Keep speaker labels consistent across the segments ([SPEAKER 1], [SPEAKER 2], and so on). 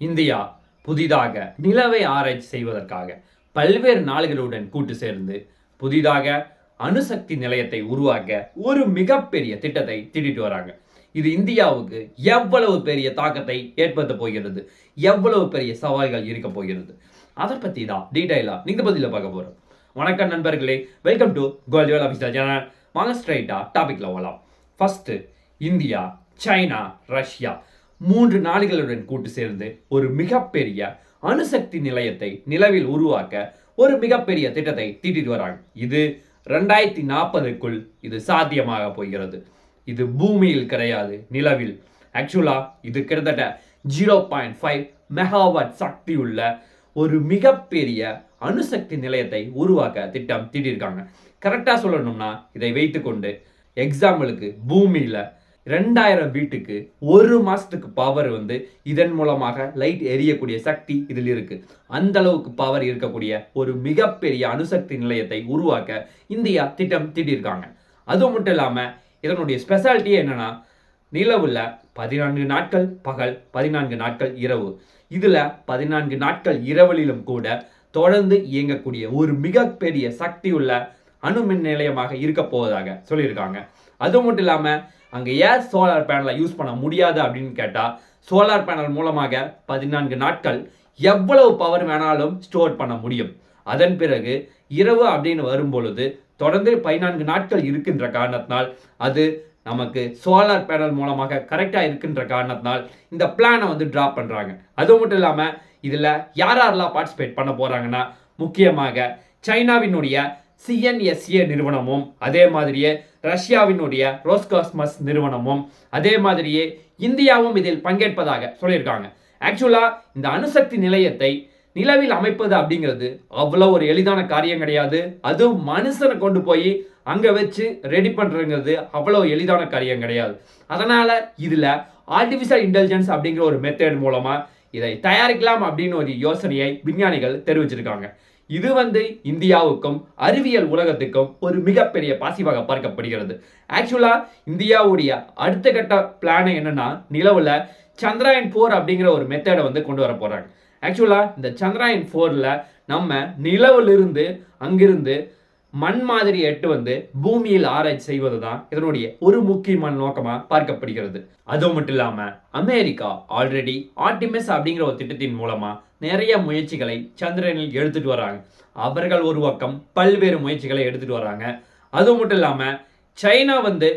[SPEAKER 1] India புதிதாக நிலவை ஆராய்ச்சி செய்வதற்காக பல்வேறு நாடுகளுடன் கூட்டு சேர்ந்து புதிதாக அணுசக்தி நிலையத்தை உருவாக்க ஒரு மிகப்பெரிய திட்டத்தை திட்டிட்டு வராங்க. இது இந்தியாவுக்கு எவ்வளவு பெரிய தாக்கத்தை ஏற்படுத்த போகிறது? எவ்வளவு பெரிய சவால்கள் இருக்க போகிறது? அதை பற்றி தான் டீட்டெயிலாக நீங்கள் பதிலில் பார்க்க போகிறோம் வணக்கம் நண்பர்களே வெல்கம் டு கோல்ஜுவல் ஆஃபீஸர் சேனல் வாங்க ஸ்ட்ரைட்டாக டாபிக்ல போகலாம் ஃபஸ்ட்டு இந்தியா சைனா ரஷ்யா மூன்று நாடுகளுடன் கூட்டு சேர்ந்து ஒரு மிகப்பெரிய அணுசக்தி நிலையத்தை நிலவில் உருவாக்க ஒரு மிகப்பெரிய திட்டத்தை தீட்டிட்டு வராங்க. இது ரெண்டாயிரத்தி நாற்பதுக்குள் இது சாத்தியமாக போகிறது. இது பூமியில் கிடையாது நிலவில். ஆக்சுவலா இது கிட்டத்தட்ட ஜீரோ பாயிண்ட் ஃபைவ் மெகாவாட் சக்தி உள்ள ஒரு மிகப்பெரிய அணுசக்தி நிலையத்தை உருவாக்க திட்டம் தீட்டியிருக்காங்க கரெக்டாக சொல்லணும்னா இதை வைத்துக்கொண்டு எக்ஸாம்பிளுக்கு பூமியில் ரெண்டாயிரம் வீட்டுக்கு ஒரு மாதத்துக்கு பவர் வந்து இதன் மூலமாக லைட் எரியக்கூடிய சக்தி இதில் இருக்குது அந்த அளவுக்கு பவர் இருக்கக்கூடிய ஒரு மிகப்பெரிய அணுசக்தி நிலையத்தை உருவாக்க இந்தியா திட்டம் தீட்டியிருக்காங்க. அது மட்டும் இல்லாமல் இதனுடைய ஸ்பெஷாலிட்டியே என்னென்னா நிலவில் பதினான்கு நாட்கள் பகல் பதினான்கு நாட்கள் இரவு. இதில் பதினான்கு நாட்கள் இரவலிலும் கூட தொடர்ந்து இயங்கக்கூடிய ஒரு மிகப்பெரிய சக்தி உள்ள அணு மின் நிலையமாக இருக்க போவதாக சொல்லியிருக்காங்க. அது மட்டும் இல்லாமல் அங்கே ஏன் சோலார் பேனலை யூஸ் பண்ண முடியாது அப்படின்னு கேட்டால் சோலார் பேனல் மூலமாக பதினான்கு நாட்கள் எவ்வளவு பவர் வேணாலும் ஸ்டோர் பண்ண முடியும். அதன் பிறகு இரவு அப்படின்னு வரும்பொழுது தொடர்ந்து பதினான்கு நாட்கள் இருக்கின்ற காரணத்தினால் அது நமக்கு சோலார் பேனல் மூலமாக கரெக்டாக இருக்கின்ற காரணத்தினால் இந்த பிளானை வந்து ட்ராப் பண்ணுறாங்க அது மட்டும் இல்லாமல் இதில் யார் யாரெல்லாம் பார்ட்டிசிபேட் பண்ண போகிறாங்கன்னா முக்கியமாக சைனாவினுடைய சிஎன்எஸ்ஏ நிறுவனமும் அதே மாதிரியே ரஷ்யாவினுடைய ரோஸ்காஸ்மஸ் நிறுவனமும் அதே மாதிரியே இந்தியாவும் இதில் பங்கேற்பதாக சொல்லியிருக்காங்க. ஆக்சுவலாக இந்த அணுசக்தி நிலையத்தை நிலவில் அமைப்பது அப்படிங்கிறது அவ்வளோ ஒரு எளிதான காரியம் கிடையாது. அதுவும் மனுஷனை கொண்டு போய் அங்கே வச்சு ரெடி பண்ணுறதுங்கிறது அவ்வளோ எளிதான காரியம் கிடையாது. அதனால் இதில் ஆர்டிஃபிஷியல் இன்டெலிஜென்ஸ் அப்படிங்கிற ஒரு மெத்தட் மூலமாக இதை தயாரிக்கலாம் அப்படின்னு ஒரு யோசனையை விஞ்ஞானிகள் தெரிவிச்சிருக்காங்க. இது வந்து இந்தியாவுக்கும் அறிவியல் உலகத்துக்கும் ஒரு மிகப்பெரிய பாசிவாக பார்க்கப்படுகிறது. ஆக்சுவலாக இந்தியாவுடைய அடுத்த கட்ட பிளான் என்னன்னா நிலவில் சந்திராயன் ஃபோர் அப்படிங்கிற ஒரு மெத்தடை வந்து கொண்டு வர போகிறாங்க ஆக்சுவலாக இந்த சந்திராயன் ஃபோரில் நம்ம நிலவிலிருந்து அங்கிருந்து மண் மாதிரி எட்டு வந்து பூமியில் ஆராய்ச்சி செய்வது தான் இதனுடைய ஒரு முக்கியமான நோக்கமாக பார்க்கப்படுகிறது. அது மட்டும் இல்லாமல் அமெரிக்கா ஆல்ரெடி ஆர்டிமிஸ் அப்படிங்கிற ஒரு திட்டத்தின் மூலமாக நிறைய முயற்சிகளை சந்திரனில் எடுத்துட்டு வராங்க. அவர்கள் ஒரு பக்கம் பல்வேறு முயற்சிகளை எடுத்துட்டு வராங்க. அது மட்டும் இல்லாமல் சைனா வந்து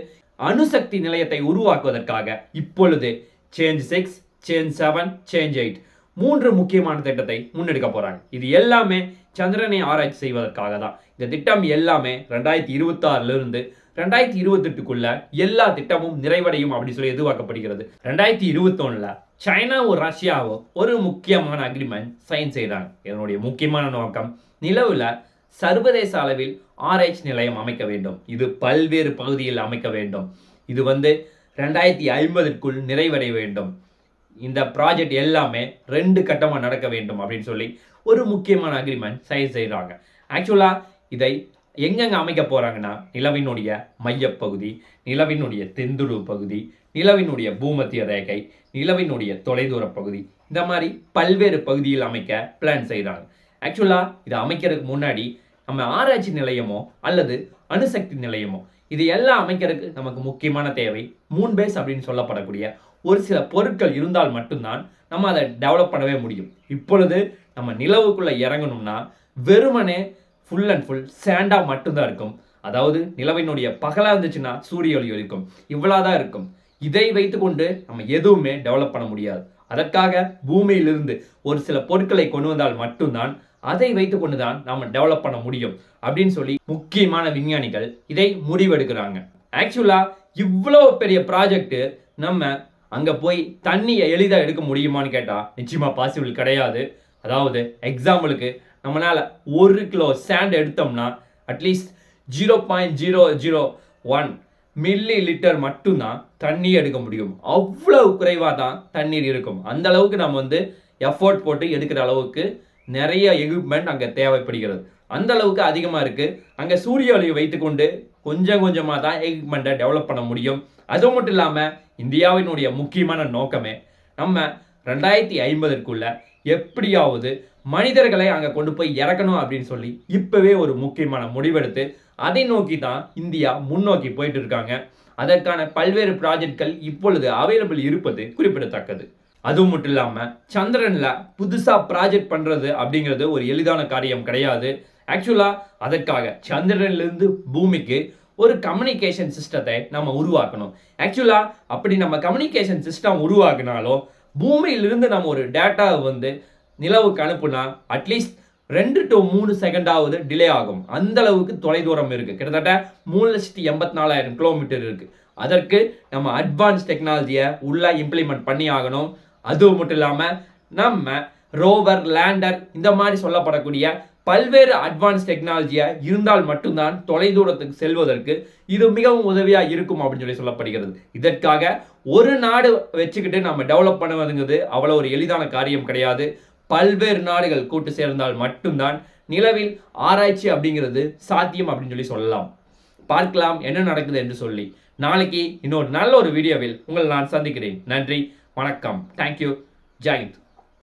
[SPEAKER 1] அணுசக்தி நிலையத்தை உருவாக்குவதற்காக இப்பொழுது Chang'e six Chang'e seven Chang'e eight மூன்று முக்கியமான திட்டத்தை முன்னெடுக்க போகிறாங்க இது எல்லாமே சந்திரனை ஆராய்ச்சி செய்வதற்காக தான் இந்த திட்டம் எல்லாமே ரெண்டாயிரத்தி இருபத்தாறுல இருந்து ரெண்டாயிரத்தி இருபத்தெட்டுக்குள்ள எல்லா திட்டமும் நிறைவடையும் அப்படின்னு சொல்லி எதிர்பார்க்கப்படுகிறது. ரெண்டாயிரத்தி இருபத்தொன்னுல சைனாவும் ரஷ்யாவும் ஒரு முக்கியமான அக்ரிமெண்ட் சைன் செய்கிறாங்க இதனுடைய முக்கியமான நோக்கம் நிலவில் சர்வதேச அளவில் ஆராய்ச்சி நிலையம் அமைக்க வேண்டும். இது பல்வேறு பகுதியில் அமைக்க வேண்டும். இது வந்து ரெண்டாயிரத்தி ஐம்பதுக்குள் நிறைவடைய வேண்டும். இந்த ப்ராஜெக்ட் எல்லாமே ரெண்டு கட்டமாக நடக்க வேண்டும் அப்படின்னு சொல்லி ஒரு முக்கியமான அக்ரிமெண்ட் சைன் செய்கிறாங்க ஆக்சுவலாக இதை எங்கெங்க அமைக்க போகிறாங்கன்னா நிலவினுடைய மையப்பகுதி நிலவினுடைய தெந்துரு பகுதி நிலவினுடைய பூமத்திய ரேகை நிலவினுடைய தொலைதூர பகுதி இந்த மாதிரி பல்வேறு பகுதியில் அமைக்க பிளான் செய்கிறாங்க ஆக்சுவலாக இதை அமைக்கிறதுக்கு முன்னாடி நம்ம ஆராய்ச்சி நிலையமோ அல்லது அணுசக்தி நிலையமோ இது எல்லாம் அமைக்கிறதுக்கு நமக்கு முக்கியமான தேவை மூன் பேஸ் அப்படின்னு சொல்லப்படக்கூடிய ஒரு சில பொருட்கள் இருந்தால் மட்டும்தான் நம்ம அதை டெவலப் பண்ணவே முடியும். இப்பொழுது நம்ம நிலவுக்குள்ளே இறங்கணும்னா வெறுமனே ஃபுல் அண்ட் ஃபுல் சேண்டாக மட்டும்தான் இருக்கும். அதாவது நிலவினுடைய பகலாக இருந்துச்சுன்னா சூரிய ஒளி இருக்கும் இவ்வளோதான் இருக்கும். இதை வைத்துக்கொண்டு நம்ம எதுவுமே டெவலப் பண்ண முடியாது. அதற்காக பூமியிலிருந்து ஒரு சில பொருட்களை கொண்டு வந்தால் மட்டும்தான் அதை வைத்துக்கொண்டு தான் நாம் டெவலப் பண்ண முடியும். அப்படின்னு சொல்லி முக்கியமான விஞ்ஞானிகள் இதை முடிவெடுக்கிறாங்க. ஆக்சுவலாக இவ்வளோ பெரிய ப்ராஜெக்ட் நம்ம அங்கே போய் தண்ணியை எளிதாக எடுக்க முடியுமான்னு கேட்டால் நிச்சயமாக பாசிபிள் கிடையாது. அதாவது எக்ஸாம்பிளுக்கு நம்மளால ஒரு கிலோ சேண்ட் எடுத்தோம்னா at least zero point zero zero one millilitre மட்டும்தான் தண்ணி எடுக்க முடியும். அவ்வளவு குறைவாக தான் தண்ணீர் இருக்கும். அந்த அளவுக்கு நம்ம வந்து எஃபோர்ட் போட்டு எடுக்கிற அளவுக்கு நிறைய எக்யூப்மெண்ட் அங்கே தேவைப்படுகிறது. அந்த அளவுக்கு அதிகமாக இருக்குது அங்கே சூரிய ஒளியை வைத்துக்கொண்டு கொஞ்சம் கொஞ்சமாக தான் எக்யூப்மெண்ட்டை டெவலப் பண்ண முடியும். அது மட்டும் இல்லாமல் இந்தியாவினுடைய முக்கியமான நோக்கமே நம்ம ரெண்டாயிரத்தி ஐம்பதற்குள்ள எப்படியாவது மனிதர்களை அங்கே கொண்டு போய் இறக்கணும் அப்படின்னு சொல்லி இப்போவே ஒரு முக்கியமான முடிவெடுத்து அதை நோக்கி தான் இந்தியா முன்னோக்கி போயிட்டு இருக்காங்க. அதற்கான பல்வேறு ப்ராஜெக்ட்கள் இப்பொழுது அவைலபிள் இருப்பது குறிப்பிடத்தக்கது. அதுவும் மட்டும் இல்லாமல் சந்திரனில் புதுசாக ப்ராஜெக்ட் பண்ணுறது அப்படிங்கிறது ஒரு எளிதான காரியம் கிடையாது. ஆக்சுவலாக அதற்காக சந்திரனிலிருந்து பூமிக்கு ஒரு கம்யூனிகேஷன் சிஸ்டத்தை நம்ம உருவாக்கணும். ஆக்சுவலாக அப்படி நம்ம கம்யூனிகேஷன் சிஸ்டம் உருவாக்கினாலும் பூமியிலிருந்து நம்ம ஒரு டேட்டாவை வந்து நிலவுக்கு அனுப்புனா அட்லீஸ்ட் ரெண்டு டு மூணு செகண்டாவது டிலே ஆகும். அந்த அளவுக்கு தொலைதூரம் இருக்குது கிட்டத்தட்ட மூணு லட்சத்தி எண்பத்தி நாலாயிரம் கிலோமீட்டர் இருக்குது அதற்கு நம்ம அட்வான்ஸ் டெக்னாலஜியை உள்ளே இம்ப்ளிமெண்ட் பண்ணி ஆகணும். அது மட்டும் இல்லாமல் நம்ம ரோவர் லேண்டர் இந்த மாதிரி சொல்லப்படக்கூடிய பல்வேறு அட்வான்ஸ் டெக்னாலஜியாக இருந்தால் மட்டும்தான் தொலைதூரத்துக்கு செல்வதற்கு இது மிகவும் உதவியாக இருக்கும் அப்படின்னு சொல்லி சொல்லப்படுகிறது. இதற்காக ஒரு நாடு வச்சுக்கிட்டு நம்ம டெவலப் பண்ணுவதுங்கிறது அவ்வளோ ஒரு எளிதான காரியம் கிடையாது. பல்வேறு நாடுகள் கூட்டு சேர்ந்தால் மட்டும்தான் நிலவில் ஆராய்ச்சி அப்படிங்கிறது சாத்தியம் அப்படின்னு சொல்லி சொல்லலாம். பார்க்கலாம் என்ன நடக்குது என்று சொல்லி. நாளைக்கு இன்னொரு நல்ல ஒரு வீடியோவில் உங்களை நான் சந்திக்கிறேன். நன்றி வணக்கம். தேங்க்யூ ஜெயந்த்